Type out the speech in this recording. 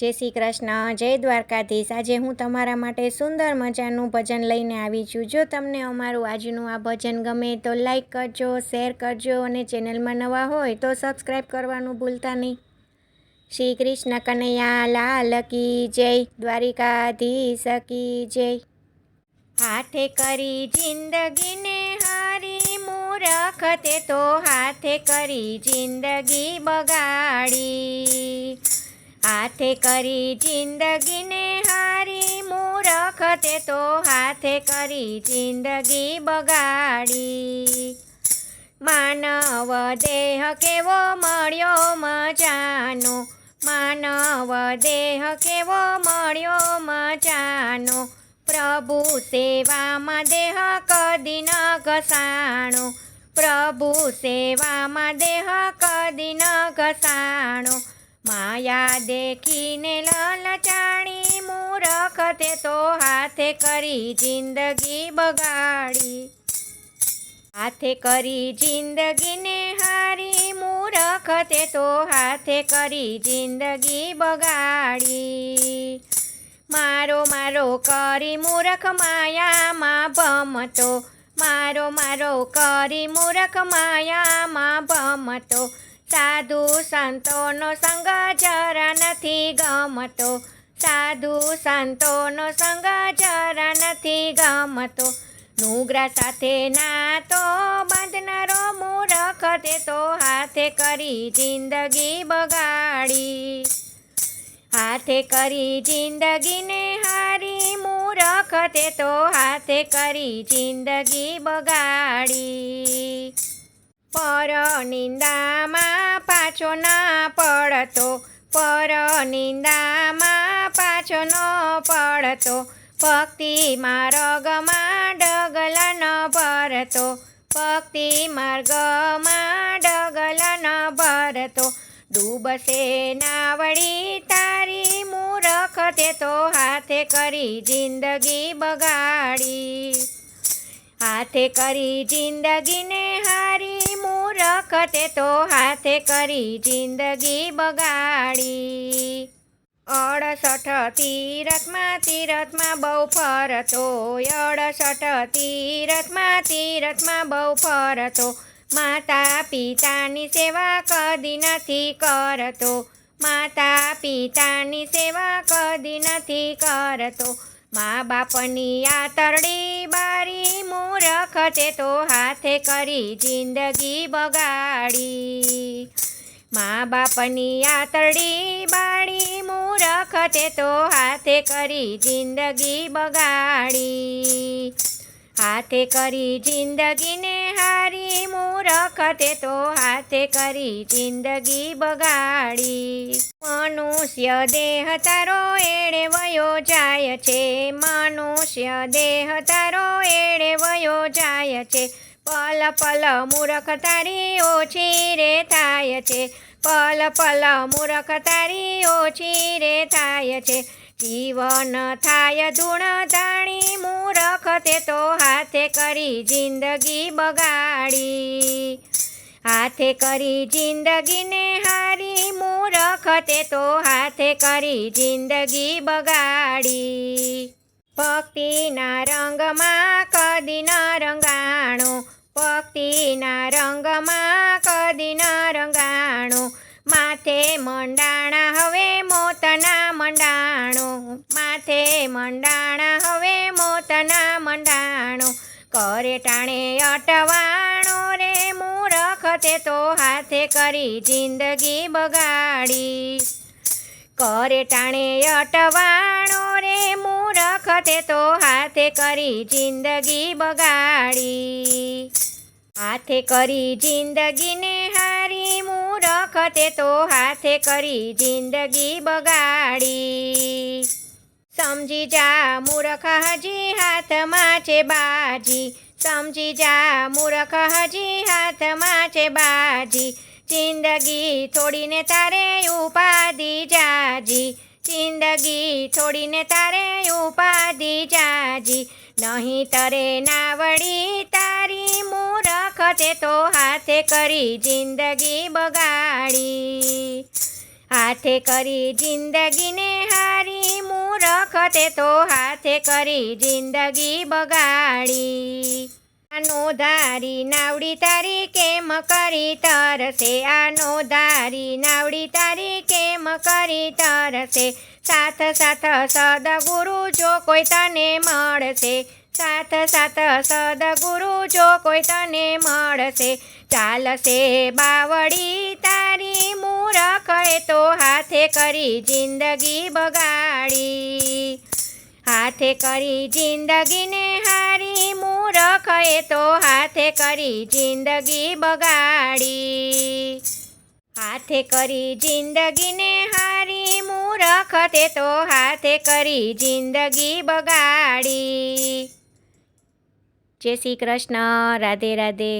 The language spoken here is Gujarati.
જય શ્રી કૃષ્ણ, જય દ્વારકાધીશ. આજે હું તમારા માટે સુંદર મજાનું ભજન લઈને આવી છું. જો તમને અમારું આજનું આ ભજન ગમે તો લાઈક કરજો, શેર કરજો અને ચેનલમાં નવા હોય તો સબસ્ક્રાઈબ કરવાનું ભૂલતા નહીં. શ્રી કૃષ્ણ કનૈયા લાલ કી જય, દ્વારિકાધીશ કી જય. હાથે કરી જિંદગીને હારી મૂરખ, તે તો હાથે કરી જિંદગી બગાડી. હાથે કરી જિંદગીને હારી મૂરખ તે તો હાથે કરી જિંદગી બગાડી. માનવ દેહ કેવો મળ્યો મજાનો? માનવ દેહ કેવો મળ્યો મજાનો? પ્રભુ સેવામાં દેહ કદી ન ઘસાણો. પ્રભુ સેવામાં દેહ કદી ન ઘસાણો. માયા દેખીને લલચાણી મૂરખ તે તો હાથે કરી જિંદગી બગાડી. હાથે કરી જિંદગીને હારી મૂરખ તે તો હાથે કરી જિંદગી બગાડી. મારો મારો કરી મૂરખ માયામાં ભમતો, મારો મારો કરી મૂરખ માયામાં ભમતો સાધુ સંતોનો સંગ જરા નથી ગમતો. સાધુ સંતોનો સંગ જરા નથી ગમતો. નુગ્રા સાથે નાતો, બાંધનારો મૂરખ તે તો હાથે કરી જિંદગી બગાડી. હાથે કરી જિંદગીને હારી મૂરખ તે તો હાથે કરી જિંદગી બગાડી. પર નિંદામાં પાછો ના પડતો, પર નિંદામાં પાછો ન પડતો ભક્તિ માર્ગમાં ડગલા ન ભરતો ભક્તિ માર્ગમાં ડગલા ન ભરતો. ડૂબશે નાવડી તારી મૂરખ, તે તો હાથે કરી જિંદગી બગાડી. હાથે કરી જિંદગીને હારી મૂરખ તે તો હાથે કરી જિંદગી બગાડી. અડસઠ તીરથમાં તીરથમાં બહુ ફરતો અડસઠ તીરથમાં તીરથમાં બહુ ફરતો માતા પિતાની સેવા કદી નથી કરતો. માતા પિતાની સેવા કદી નથી કરતો. મા બાપની આ તરડી બારી મૂરખ તે તો હાથે કરી જિંદગી બગાડી. મા બાપની આતરડી બાળી મૂરખ તે તો હાથે કરી જિંદગી બગાડી. હાથે કરી જિંદગીને હારી મૂરખ તે તો હાથે કરી જિંદગી બગાડી. મનુષ્ય દેહ તારો એણે વયો જાય છે. મનુષ્ય દેહ તારો એણે વયો જાય છે. પલ પલ મૂરખ તારી ઓછી રે થાય છે. પલ પલ મૂરખ તારી ઓછી થાય છે. જીવન થાય ધૂણ જાણી મૂરખ તે તો હાથે કરી જિંદગી બગાડી. હાથે કરી જિંદગીને હારી મૂરખ તે તો હાથે કરી જિંદગી બગાડી. ભક્તિના રંગમાં કદી ન રંગાણો, ભક્તિના રંગમાં મંડાણા હવે મોતના મંડાણો, માથે મંડાણા હવે મોતના મંડાણો. કરે ટાણે અટવાણો રે મૂરખ, તે તો હાથે કરી જિંદગી બગાડી. કરે ટાણે અટવાણો રે મૂરખ, તે તો હાથે કરી જિંદગી બગાડી. હાથે કરી જિંદગીને હારી તે તો હાથે કરી જિંદગી બગાડી. સમજી જા મૂરખ હજી હાથમાં છે બાજી. સમજી જા મૂરખ હજી હાથમાં છે બાજી. જિંદગી છોડીને તારે ઉપાધિ જાજી. જિંદગી છોડીને તારે ઉપાધિ જાજી. નહીં તરે ના વળી તારી મૂરખ તે તો હાથે કરી જિંદગી બગાડી. હાથે કરી જિંદગીને હારી મૂરખ તે તો હાથે કરી જિંદગી બગાડી. આનો ધારી નાવડી તારી કેમ કરી તરસે? આનો ધારી નાવડી તારી કેમ કરી તરસે? સાથ સાથ સદગુરુ જો કોઈ તને મળશે, સાથ સાથ સદગુરુ જો કોઈ તને મળશે, ચાલશે બાવડી તારી મૂરખ તો હાથે કરી જિંદગી બગાડી. હાથે કરી જિંદગીને હારી, મૂરખ એ તો હાથે કરી જિંદગી બગાડી. હાથે કરી જિંદગીને હારી, મૂરખ તે તો હાથે કરી જિંદગી બગાડી. જય શ્રી કૃષ્ણ, રાધે રાધે.